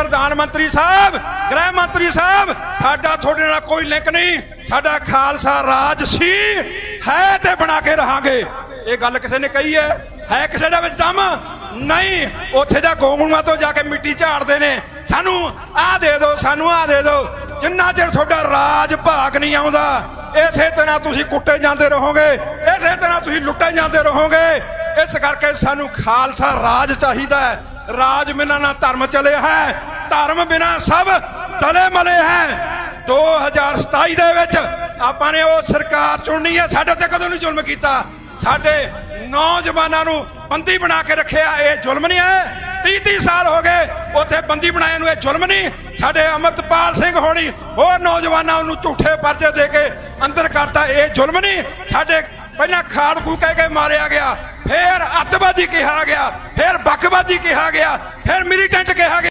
ਪ੍ਰਧਾਨ ਮੰਤਰੀ ਸਾਹਿਬ, ਗ੍ਰਹਿ ਮੰਤਰੀ ਸਾਹਿਬ, ਸਾਡਾ ਤੁਹਾਡੇ ਨਾਲ ਕੋਈ ਲਿੰਕ ਨਹੀਂ। ਸਾਡਾ ਖਾਲਸਾ ਰਾਜ ਸੀ, ਹੈ ਤੇ ਬਣਾ ਕੇ ਰਹਾਂਗੇ। ਇਹ ਗੱਲ ਕਿਸੇ ਨੇ ਕਹੀ ਹੈ? ਹੈ ਕਿਸੇ ਦੇ ਵਿੱਚ ਦਮ? ਨਹੀਂ। ਉੱਥੇ ਦਾ ਗੋਂਗਲੂਆਂ ਤੋਂ ਜਾ ਕੇ ਮਿੱਟੀ ਝਾੜਦੇ ਨੇ। ਸਾਨੂੰ ਆਹ ਦੇ ਦਿਓ, ਸਾਨੂੰ ਆਹ ਦੇ ਦਿਓ। ਜਿੰਨਾ ਚਿਰ ਤੁਹਾਡਾ ਰਾਜ ਭਾਗ ਨਹੀਂ ਆਉਂਦਾ, ਇਸੇ ਤਰ੍ਹਾਂ ਤੁਸੀਂ ਕੁੱਟੇ ਜਾਂਦੇ ਰਹੋਗੇ। ਇਸੇ ਤਰ੍ਹਾਂ ਤੁਸੀਂ ਲੁੱਟੇ ਜਾਂਦੇ ਰਹੋਗੇ। ਇਸ ਕਰਕੇ ਸਾਨੂੰ ਖਾਲਸਾ ਰਾਜ ਚਾਹੀਦਾ ਹੈ। ਰਾਜ ਬਿਨਾਂ ਨਾ ਧਰਮ ਚਲੇ ਹੈ। ਧਰਮ ਬਿਨਾਂ ਸਭ ਤਲੇ ਮਲੇ ਹੈ। 2027 ਦੇ ਵਿੱਚ ਆਪਾਂ ਨੇ ਉਹ ਸਰਕਾਰ ਚੁਣਨੀ ਹੈ। ਸਾਡੇ ਤੇ ਕਦੋਂ ਨਹੀਂ ਜ਼ੁਲਮ ਕੀਤਾ? ਸਾਡੇ ਨੌਜਵਾਨਾਂ ਨੂੰ ਬੰਦੀ ਬਣਾ ਕੇ ਰੱਖਿਆ। ਇਹ ਜ਼ੁਲਮ ਨਹੀਂ ਹੈ। 30 30 ਸਾਲ ਹੋ ਗਏ ਉੱਥੇ ਬੰਦੀ ਬਣਾਏ ਨੂੰ ਇਹ ਜ਼ੁਲਮ ਨਹੀਂ। ਸਾਡੇ ਅਮਰਤਪਾਲ ਸਿੰਘ ਹੋਣੀ ਹੋਰ ਨੌਜਵਾਨਾਂ ਨੂੰ ਝੂਠੇ ਪਰਚੇ ਦੇ ਕੇ ਅੰਦਰ ਕਰਤਾ। ਇਹ ਜ਼ੁਲਮ ਨਹੀਂ। ਸਾਡੇ ਪਹਿਲਾਂ ਖਾੜਕੂ ਕਹਿ ਕੇ ਮਾਰਿਆ ਗਿਆ। ਫਿਰ ਅੱਤਵਾਦੀ ਕਿਹਾ ਗਿਆ। ਫਿਰ ਬੱਕਵਾਦੀ ਕਿਹਾ ਗਿਆ। ਫਿਰ ਮਿਲੀਟੈਂਟ ਕਿਹਾ ਗਿਆ।